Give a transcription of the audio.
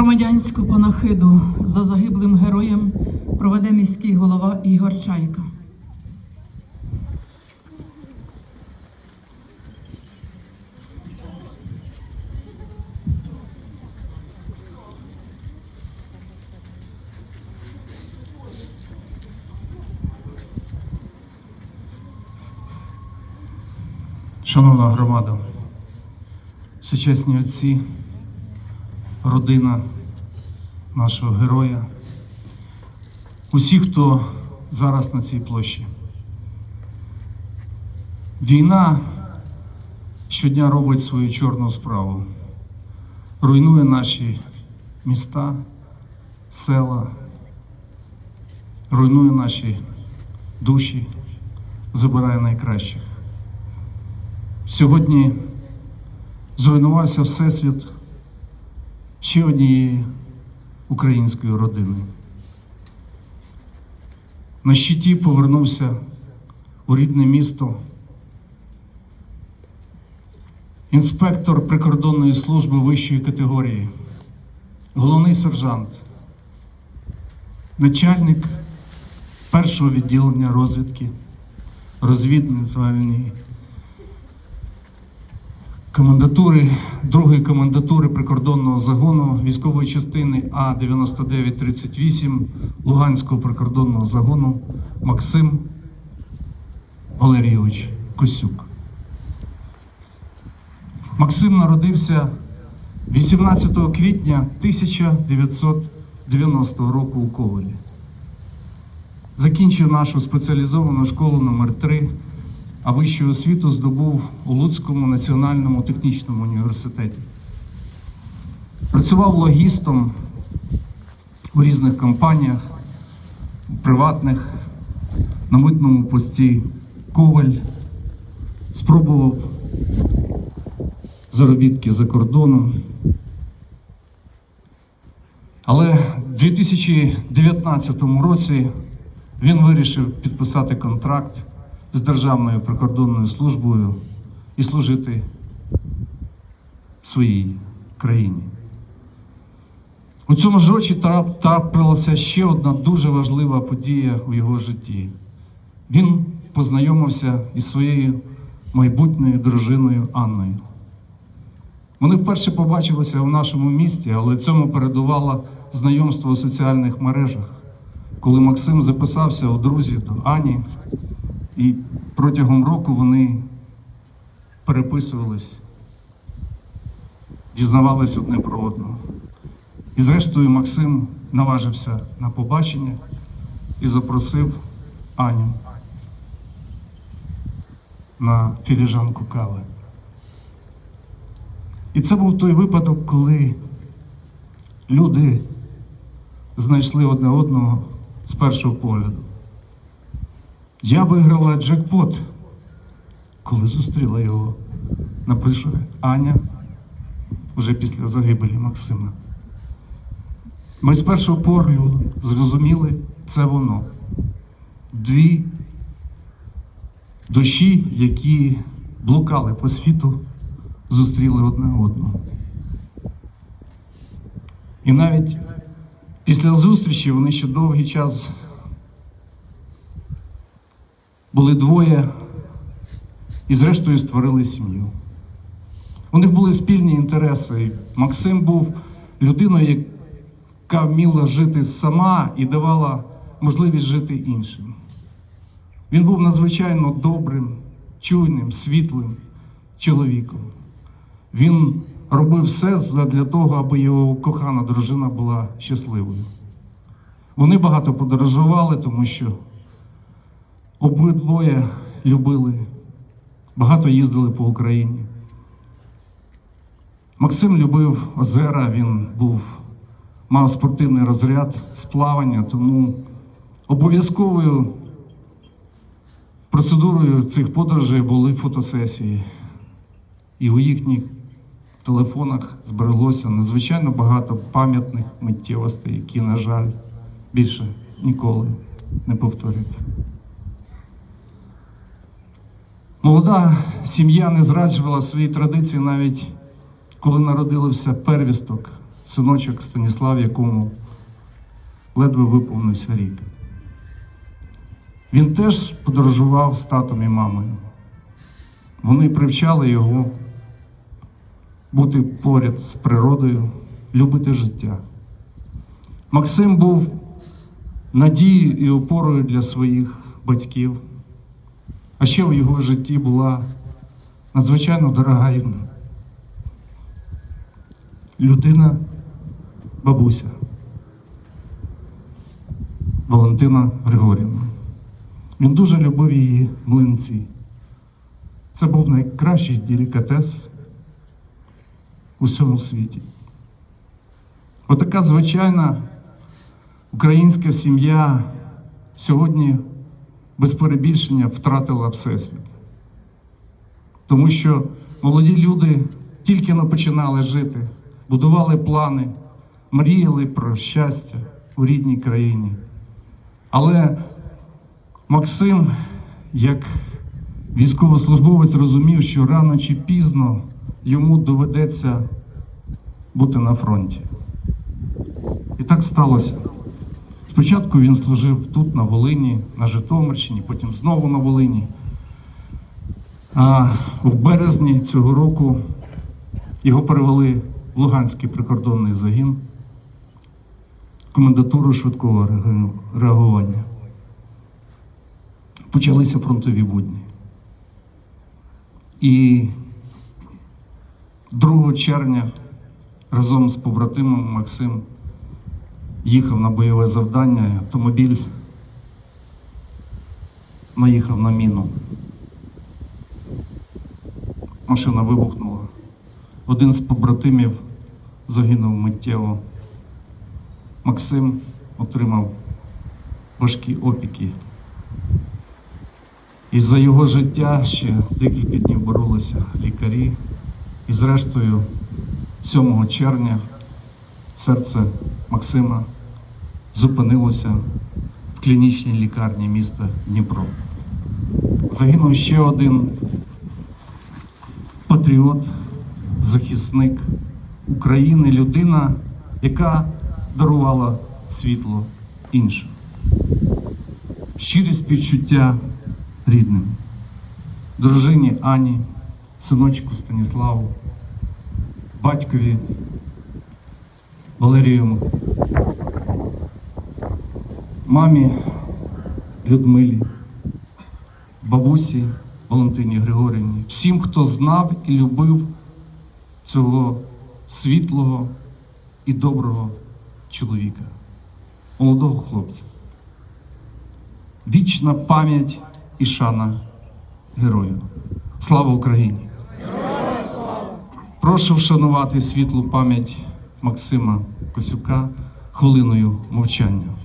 Громадянську панахиду за загиблим героєм проведе міський голова Ігор Чайка. Шановна громада, сучасні отці, родина нашого героя, усі, хто зараз на цій площі. Війна щодня робить свою чорну справу, руйнує наші міста, села, руйнує наші душі, забирає найкращих. Сьогодні зруйнувався всесвіт ще однієї української родини. На щиті повернувся у рідне місто. Інспектор прикордонної служби вищої категорії, головний сержант, начальник першого відділення розвідки, розвідувальної комендатури, другої комендатури прикордонного загону військової частини А-9938 Луганського прикордонного загону Максим Валерійович Косюк. Максим народився 18 квітня 1990 року у Ковалі. Закінчив нашу спеціалізовану школу номер 3 а вищу освіту здобув у Луцькому національному технічному університеті. Працював логістом у різних компаніях, приватних, на митному пості Коваль, спробував заробітки за кордоном. Але в 2019 році він вирішив підписати контракт з Державною прикордонною службою і служити своїй країні. У цьому ж році трапилася ще одна дуже важлива подія у його житті. Він познайомився із своєю майбутньою дружиною Анною. Вони вперше побачилися в нашому місті, але цьому передувало знайомство у соціальних мережах, коли Максим записався у друзі до Ані, і протягом року вони переписувались, дізнавались одне про одного. І зрештою Максим наважився на побачення і запросив Аню на філіжанку кави. І це був той випадок, коли люди знайшли одне одного з першого погляду. Я виграла джекпот, коли зустріла його. Напише Аня вже після загибелі Максима. Ми з першого погляду зрозуміли, це воно. Дві душі, які блукали по світу, зустріли одне одного. І навіть після зустрічі вони ще довгий час були двоє і зрештою створили сім'ю. У них були спільні інтереси. Максим був людиною, яка вміла жити сама і давала можливість жити іншим. Він був надзвичайно добрим, чуйним, світлим чоловіком. Він робив все для того, аби його кохана дружина була щасливою. Вони багато подорожували, тому що обидвоє любили, багато їздили по Україні. Максим любив озера, він був, мав спортивний розряд з плавання, тому обов'язковою процедурою цих подорожей були фотосесії. І у їхніх телефонах збереглося надзвичайно багато пам'ятних миттєвостей, які, на жаль, більше ніколи не повторяться. Молода сім'я не зраджувала свої традиції навіть коли народився первісток синочок Станіслав, якому ледве виповнився рік. Він теж подорожував з татом і мамою. Вони привчали його бути поряд з природою, любити життя. Максим був надією і опорою для своїх батьків. А ще в його житті була надзвичайно дорога йому людина, бабуся Валентина Григорівна. Він дуже любив її млинці. Це був найкращий делікатес у всьому світі. Отака звичайна українська сім'я сьогодні без перебільшення втратила Всесвіт. Тому що молоді люди тільки но починали жити, будували плани, мріяли про щастя у рідній країні. Але Максим, як військовослужбовець, розумів, що рано чи пізно йому доведеться бути на фронті. І так сталося. Спочатку він служив тут, на Волині, на Житомирщині, потім знову на Волині. А в березні цього року його перевели в Луганський прикордонний загін, комендатуру швидкого реагування. Почалися фронтові будні. І 2 червня разом з побратимом Максим їхав на бойове завдання, автомобіль наїхав на міну. Машина вибухнула. Один з побратимів загинув миттєво. Максим отримав важкі опіки. І за його життя ще декілька днів боролися лікарі. І зрештою, 7 червня серце Максима зупинилося в клінічній лікарні міста Дніпро. Загинув ще один патріот, захисник України, людина, яка дарувала світло іншим. Щирі співчуття рідним, дружині Ані, синочку Станіславу, батькові Валерію, мамі Людмилі, бабусі Валентині Григорівні, всім, хто знав і любив цього світлого і доброго чоловіка, молодого хлопця. Вічна пам'ять і шана герою. Слава Україні! Прошу вшанувати світлу пам'ять Максима Косюка хвилиною мовчання.